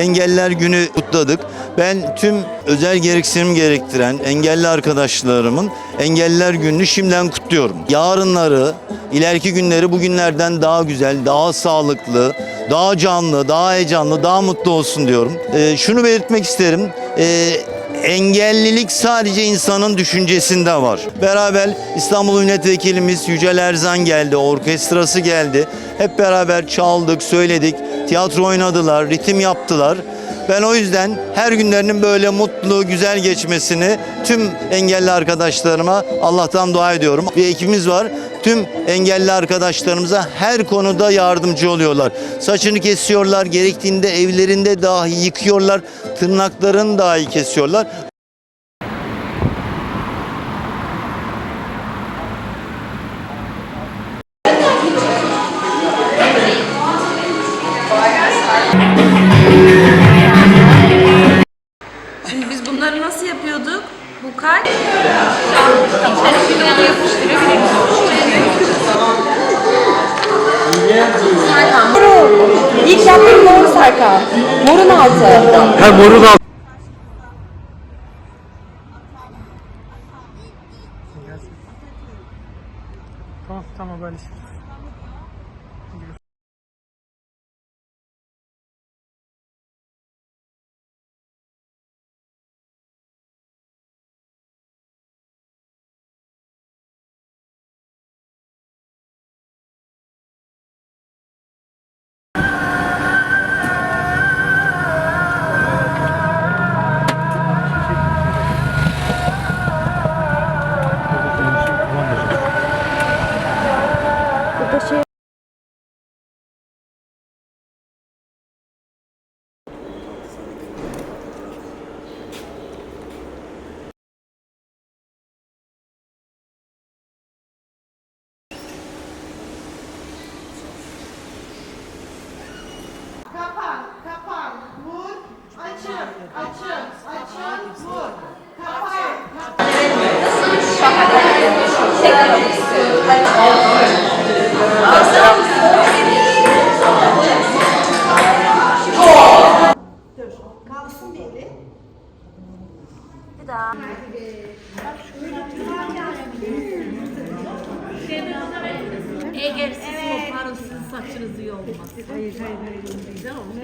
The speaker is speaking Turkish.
Engeller Günü kutladık. Ben tüm özel gereksinim gerektiren engelli arkadaşlarımın Engeller Günü'nü şimdiden kutluyorum. Yarınları, ileriki günleri bugünlerden daha güzel, daha sağlıklı, daha canlı, daha heyecanlı, daha mutlu olsun diyorum. Ee, şunu belirtmek isterim. Ee, engellilik sadece insanın düşüncesinde var. Beraber İstanbul Milletvekilimiz Yücel Erzan geldi, orkestrası geldi. Hep beraber çaldık, söyledik, tiyatro oynadılar, ritim yaptılar. Ben o yüzden her günlerinin böyle mutlu, güzel geçmesini tüm engelli arkadaşlarıma Allah'tan dua ediyorum. Bir ekibimiz var. Tüm engelli arkadaşlarımıza her konuda yardımcı oluyorlar. Saçını kesiyorlar, gerektiğinde evlerinde dahi yıkıyorlar, tırnaklarını dahi kesiyorlar. İlk yaptığım mor sarka. Morun altı. Ha moru da Tamam tamam böyle. Kapan. Dur, kalsın bir eli. Bir daha. Eğer siz iyi olmaz. Hayır hayır hayır. Güzel olmaz.